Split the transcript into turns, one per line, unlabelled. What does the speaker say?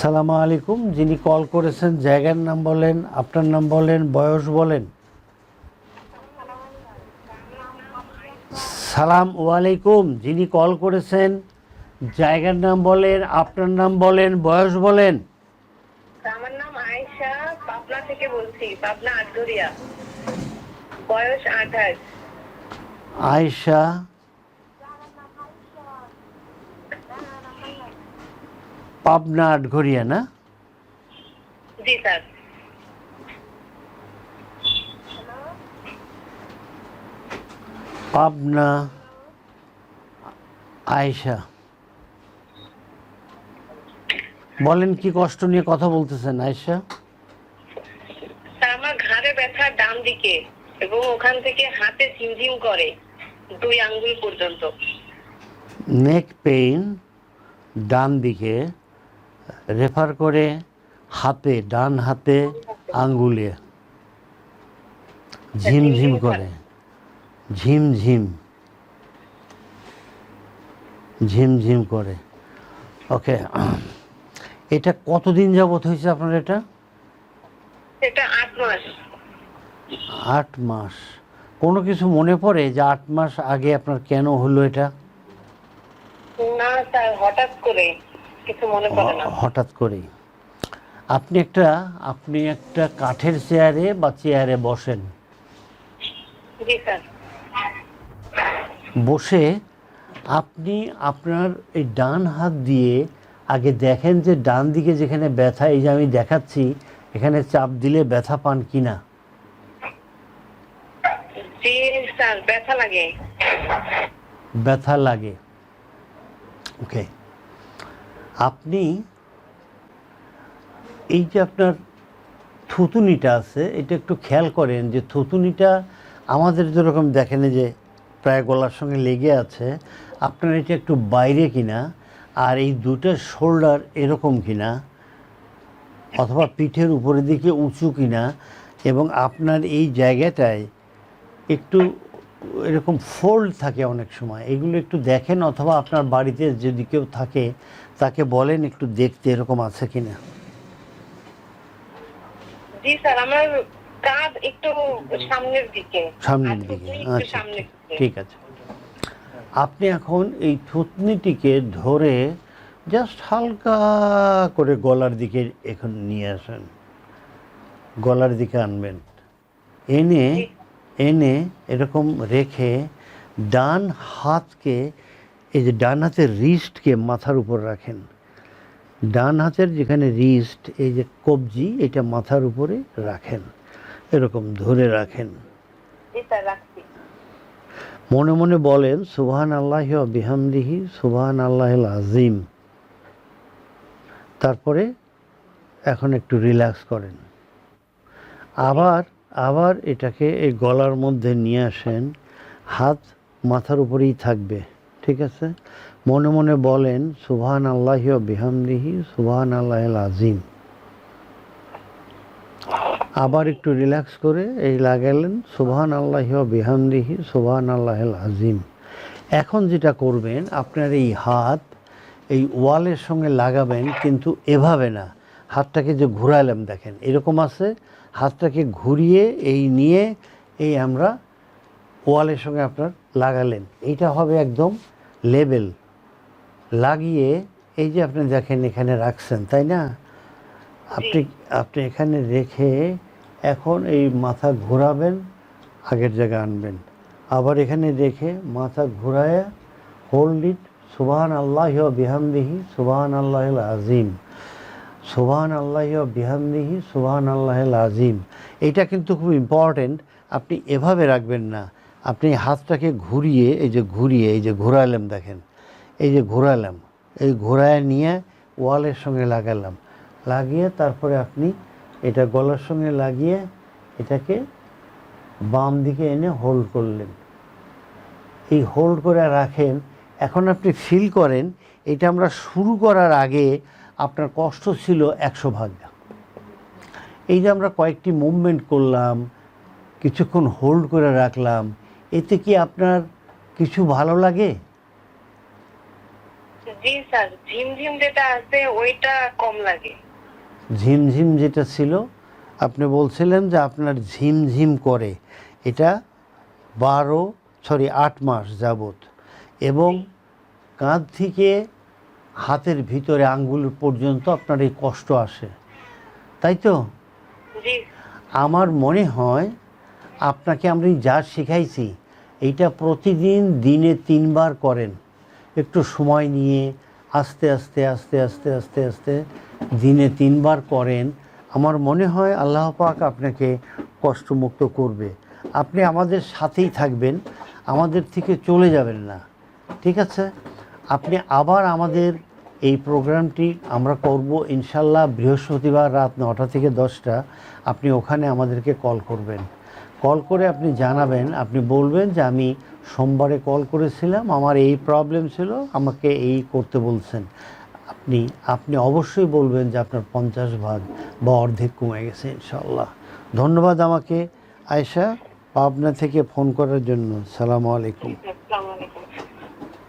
সালামু আলাইকুম। যিনি কল করেছেন জায়গার নাম বলেন আপনার নাম বলেন বয়স বলেন। সালাম ওয়ালাইকুম। যিনি কল করেছেন জায়গার নাম বলেন আপনার নাম বলেন বয়স বলেন।
আমার নাম আয়েশা পাবনা থেকে বলছি পাবনা আটঘরিয়া। বয়স আঠাশ।
আয়শা পাবনা আটঘরিয়া না?
জি স্যার।
পাবনা আয়শা। বলেন কি কষ্ট নিয়ে কথা বলতেছেন আয়শা?
আমার ঘাড়ে ব্যথা ডান দিকে এবং ওখান থেকে হাতে ঝিমঝিম করে দুই আঙ্গুল পর্যন্ত।
নেক পেইন ডান দিকে। রেফার করে হাতে ডান হাতে আঙ্গুলে। ঝিমঝিম করে। ঝিমঝিম ঝিমঝিম করে। ওকে। এটা কতদিন যাবত হয়েছে আপনার এটা?
এটা আট মাস।
আট মাস। কোনো কিছু মনে পড়ে যে আট মাস আগে আপনার কেন হলো এটা?
না স্যার হঠাৎ করে। কিছু মনে পড়ে না।
হঠাৎ করেই। আপনি একটা আপনি একটা কাঠের চেয়ারে বা চেয়ারে বসেন।
জি স্যার।
বসে আপনি আপনার এই ডান হাত দিয়ে আগে দেখেন যে ডান দিকে যেখানে ব্যথা এই যে আমি দেখাচ্ছি এখানে চাপ দিলে ব্যথা পান কি না?
ব্যথা লাগে।
ব্যথা লাগে। ওকে। আপনি এই যে আপনার থুতুনিটা আছে, এটা একটু খেয়াল করেন যে থুতুনিটা আমাদের যেরকম দেখেন যে প্রায় গলার সঙ্গে লেগে আছে, আপনার এটা একটু বাইরে কিনা আর এই দুটো শোল্ডার এরকম কিনা অথবা পিঠের উপরের দিকে উঁচু কিনা এবং আপনার এই জায়গাটায় একটু এরকম ফোল্ড থাকে অনেক সময়। এগুলো একটু দেখেন অথবা আপনার বাড়িতে যদি কেউ থাকে তাকে বলেন একটু দেখতে এরকম আছে কিনা।
জি স্যার আমার কাঁধ একটু সামনের দিকে।
সামনের দিকে আচ্ছা
সামনের দিকে।
ঠিক আছে। আপনি এখন এই থুতনিটিকে ধরে জাস্ট হালকা করে গলার দিকে এখন নিয়ে আসেন। গলার দিকে আনবেন। এনে এনে এরকম রেখে ডান হাতকে এই যে ডান হাতের রিস্টকে মাথার উপর রাখেন। ডান হাতের যেখানে রিস্ট এই যে কবজি এটা মাথার উপরে রাখেন। এরকম ধরে রাখেন। মনে মনে বলেন সুবহান আল্লাহ বিহামদিহি সুবহান আল্লাহ আজিম তারপরে এখন একটু রিল্যাক্স করেন। আবার আবার এটাকে এই গলার মধ্যে নিয়ে আসেন, হাত মাথার উপরেই থাকবে, ঠিক আছে? মনে মনে বলেন সুবহান আল্লাহ বিহামদিহি সুবহান আল্লাহ আজিম আবার একটু রিল্যাক্স করে এই লাগালেন সুবহান আল্লাহ বিহামদিহি সুবহান আল্লাহ আজিম এখন যেটা করবেন, আপনার এই হাত এই ওয়ালের সঙ্গে লাগাবেন কিন্তু এভাবে না। হাতটাকে যে ঘুরালাম দেখেন, এরকম আছে, হাতটাকে ঘুরিয়ে এই নিয়ে এই আমরা ওয়ালের সঙ্গে আপনার লাগালেন। এইটা হবে একদম লেবেল। লাগিয়ে এই যে আপনি দেখেন এখানে রাখছেন, তাই না? আপনি আপনি এখানে রেখে এখন এই মাথা ঘোরাবেন, আগের জায়গায় আনবেন। আবার এখানে রেখে মাথা ঘোরায়া হোল্ড ইট সুবাহান আল্লাহ বিহামদিহি সুবাহান আল্লাহ আজিম সুবাহান আল্লাহ বিহামদিহি সুবাহান আল্লাহ আজিম এইটা কিন্তু খুব ইম্পর্টেন্ট আপনি এভাবে রাখবেন না। আপনি হাতটাকে ঘুরিয়ে, এই যে ঘুরিয়ে, এই যে ঘোরালাম দেখেন, এই যে ঘোরালাম, এই ঘোরায় নিয়ে ওয়ালের সঙ্গে লাগালাম। লাগিয়ে তারপরে আপনি এটা গলার সঙ্গে লাগিয়ে এটাকে বাম দিকে এনে হোল্ড করলেন। এই হোল্ড করে রাখেন। এখন আপনি ফিল করেন, এটা আমরা শুরু করার আগে আপনার কষ্ট ছিল একশো ভাগ। এই যে আমরা কয়েকটি মুভমেন্ট করলাম কিছুক্ষণ হোল্ড করে রাখলাম এতে কি আপনার কিছু ভালো লাগে?
জি স্যার ঝিমঝিম যেটা আছে ওইটা কম লাগে।
ঝিমঝিম যেটা ছিল আপনি বলছিলেন যে আপনার ঝিমঝিম করে। এটা বারো সরি আট মাস যাবত এবং কাঁধ থেকে হাতের ভিতরে আঙ্গুল পর্যন্ত আপনার এই কষ্ট আসে। তাই তো? আমার মনে হয় আপনাকে আমি যা শিখাইছি এইটা প্রতিদিন দিনে তিনবার করেন। একটু সময় নিয়ে আস্তে আস্তে আস্তে আস্তে আস্তে আস্তে দিনে তিনবার করেন। আমার মনে হয় আল্লাহ পাক আপনাকে কষ্টমুক্ত করবে। আপনি আমাদের সাথেই থাকবেন আমাদের থেকে চলে যাবেন না। ঠিক আছে? আপনি আবার আমাদের এই প্রোগ্রামটি আমরা করব ইনশাল্লাহ বৃহস্পতিবার রাত নটা থেকে দশটা। আপনি ওখানে আমাদেরকে কল করবেন। কল করে আপনি জানাবেন, আপনি বলবেন যে আমি সোমবারে কল করেছিলাম, আমার এই প্রবলেম ছিল, আমাকে এই করতে বলছেন। আপনি আপনি অবশ্যই বলবেন যে আপনার পঞ্চাশ ভাগ বা অর্ধেক কমে গেছে ইনশাল্লাহ। ধন্যবাদ আমাকে। আয়শা, পাবনা থেকে ফোন করার জন্য। সালাম
আলাইকুম।